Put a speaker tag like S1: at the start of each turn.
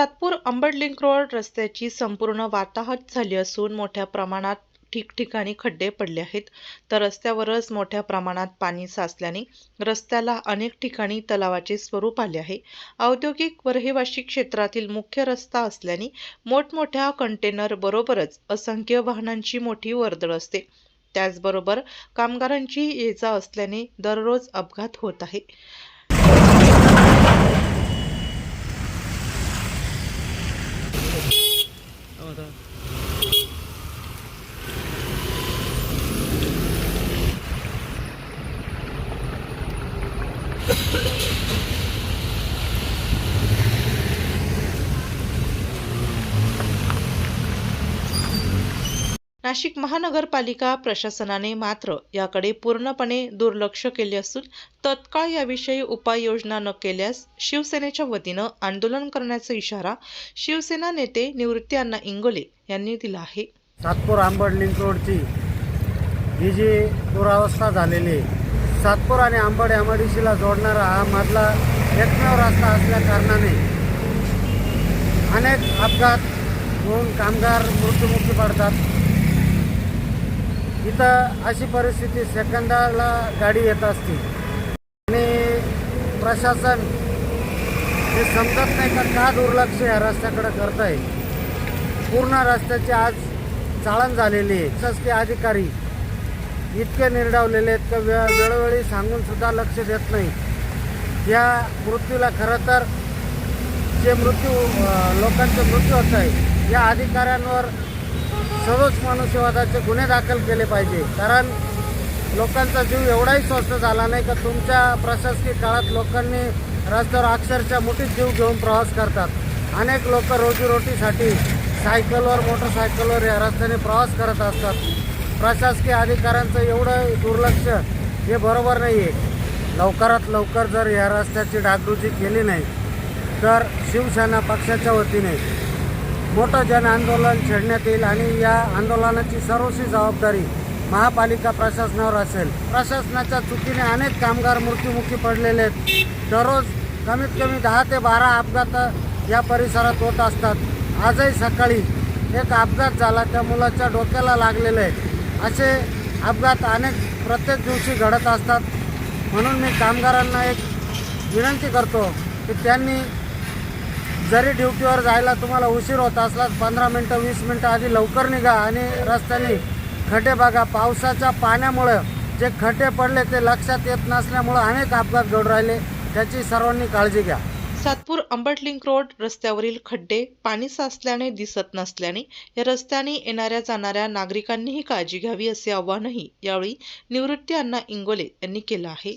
S1: Satpur Ambad link road रस्त्याची संपूर्ण वाताहत झाली असून मोठ्या प्रमाणात ठिकठिकाणी खड्डे पडले आहेत. तर रस्त्यावरच मोठ्या प्रमाणात पाणी साचल्याने रस्त्याला अनेक ठिकाणी तलावाचे स्वरूप आले आहे. औद्योगिक व रहिवासी क्षेत्रातील मुख्य रस्ता असल्याने मोठमोठ्या कंटेनर बरोबरच असंख्य वाहनांची मोठी वर्दळ असते. त्याचबरोबर कामगारांची ये जा असल्याने दररोज अपघात होत आहे. 好的。नाशिक महानगरपालिका प्रशासनाने मात्र याकडे पूर्णपणे दुर्लक्ष केले असून तत्काळ याविषयी उपाययोजना न केल्यास शिवसेनेच्या वतीनं आंदोलन करण्याचा इशारा शिवसेना नेते निवृत्ती अण्णा इंगोले यांनी दिला आहे.
S2: सातपूर आंबड लिंक रोडची ही जी दुरावस्था झालेली आहे सातपूर आणि आंबड यामडीशीला जोडणारा हा मधला एकमेव रस्ता असल्या कारणाने अनेक अपघात होऊन कामगार मृत्युमुखी पडतात. इथं अशी परिस्थिती सेकंदाला गाडी येत असते. आणि प्रशासन हे समजत नाही का का दुर्लक्ष या रस्त्याकडे करत आहे पूर्ण रस्त्याची आज चाळण झालेली आहे. शासकीय अधिकारी इतके निर्डावलेले आहेत का वे वेळोवेळी सांगूनसुद्धा लक्ष देत नाही. या मृत्यूला खरं तर जे मृत्यू लोकांचे मृत्यू होत आहे या अधिकाऱ्यांवर सर्वच मनुष्यवादाचे गुन्हे दाखल केले पाहिजे. कारण लोकांचा जीव एवढाही स्वस्त झाला नाही का तुमच्या प्रशासकीय काळात लोकांनी रस्त्यावर अक्षरशः मोठीच जीव घेऊन प्रवास करतात. अनेक लोक रोजीरोटीसाठी सायकलवर मोटरसायकलवर या रस्त्याने प्रवास करत असतात. प्रशासकीय अधिकाऱ्यांचं एवढं दुर्लक्ष हे बरोबर नाही आहे लवकरात लवकर जर या रस्त्याची डागडुजी केली नाही तर शिवसेना पक्षाच्या वतीने मोठं जन आंदोलन छेडण्यात येईल आणि या आंदोलनाची सर्वस्वी जबाबदारी महापालिका प्रशासनावर असेल. प्रशासनाच्या चुकीने अनेक कामगार मृत्युमुखी पडलेले आहेत. दररोज कमीत कमी दहा ते बारा अपघात या परिसरात होत असतात. आजही सकाळी एक अपघात झाला त्या मुलाच्या डोक्याला लागलेलं आहे असे अपघात अनेक प्रत्येक दिवशी घडत असतात. म्हणून मी कामगारांना एक विनंती करतो की त्यांनी जरी ड्युटीवर जायला तुम्हाला उशीर होत असला पंधरा मिनटं वीस मिनटं आधी लवकर निघा आणि रस्त्याने खड्डे बघा. पावसाच्या पाण्यामुळं जे खड्डे पडले ते लक्षात येत नसल्यामुळं अनेक अपघात घडून राहिले. त्याची सर्वांनी काळजी घ्या.
S1: सातपूर अंबटलिंक रोड रस्त्यावरील खड्डे पाणी साचल्याने दिसत नसल्याने या रस्त्याने येणाऱ्या जाणाऱ्या नागरिकांनीही काळजी घ्यावी असे आवाहनही यावेळी निवृत्ती अण्णा इंगोले यांनी केलं आहे.